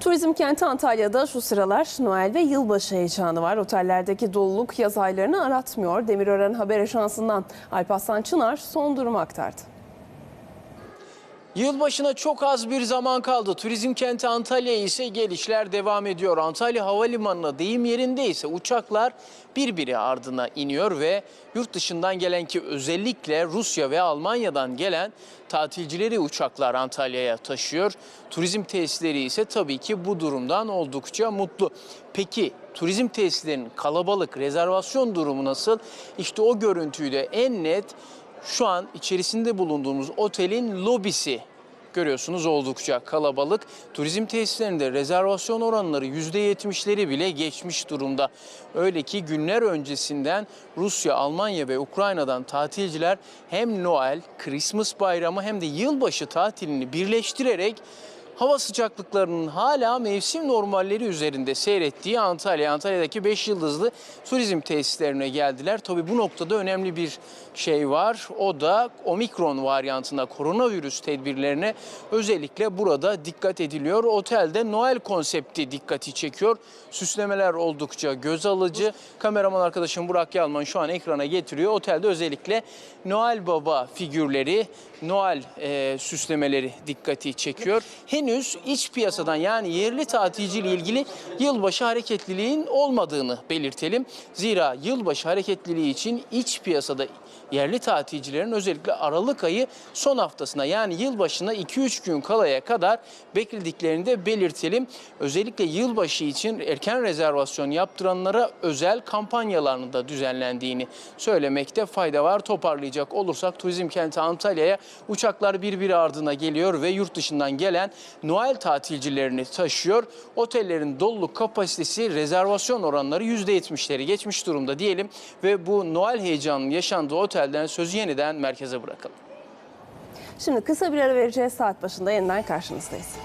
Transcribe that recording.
Turizm kenti Antalya'da şu sıralar Noel ve yılbaşı heyecanı var. Otellerdeki doluluk yaz aylarını aratmıyor. Demirören Haber Ajansı'ndan Alparslan Çınar son durumu aktardı. Yılbaşına çok az bir zaman kaldı. Turizm kenti Antalya ise gelişler devam ediyor. Antalya Havalimanı'na deyim yerinde ise uçaklar birbiri ardına iniyor ve yurt dışından gelen ki özellikle Rusya ve Almanya'dan gelen tatilcileri uçaklar Antalya'ya taşıyor. Turizm tesisleri ise tabii ki bu durumdan oldukça mutlu. Peki turizm tesislerinin kalabalık rezervasyon durumu nasıl? İşte o görüntüyü de en net şu an içerisinde bulunduğumuz otelin lobisi görüyorsunuz oldukça kalabalık. Turizm tesislerinde rezervasyon oranları %70'leri bile geçmiş durumda. Öyle ki günler öncesinden Rusya, Almanya ve Ukrayna'dan tatilciler hem Noel, Christmas bayramı hem de yılbaşı tatilini birleştirerek hava sıcaklıklarının hala mevsim normalleri üzerinde seyrettiği Antalya, Antalya'daki 5 yıldızlı turizm tesislerine geldiler. Tabii bu noktada önemli bir şey var. O da omikron varyantına, koronavirüs tedbirlerine özellikle burada dikkat ediliyor. Otelde Noel konsepti dikkati çekiyor. Süslemeler oldukça göz alıcı. Kameraman arkadaşım Burak Yalman şu an ekrana getiriyor. Otelde özellikle Noel Baba figürleri, Noel e, süslemeleri dikkati çekiyor. Henüz iç piyasadan yani yerli tatilciyle ilgili yılbaşı hareketliliğin olmadığını belirtelim. Zira yılbaşı hareketliliği için iç piyasada yerli tatilcilerin özellikle Aralık ayı son haftasına yani yılbaşına 2-3 gün kalaya kadar beklediklerini de belirtelim. Özellikle yılbaşı için erken rezervasyon yaptıranlara özel kampanyalarının da düzenlendiğini söylemekte fayda var. Toparlayacak olursak turizm kenti Antalya'ya uçaklar birbiri ardına geliyor ve yurt dışından gelen Noel tatilcilerini taşıyor. Otellerin doluluk kapasitesi rezervasyon oranları %70'leri geçmiş durumda diyelim ve bu Noel heyecanının yaşandığı otelden sözü yeniden merkeze bırakalım. Şimdi kısa bir ara vereceğiz saat başında yeniden karşınızdayız.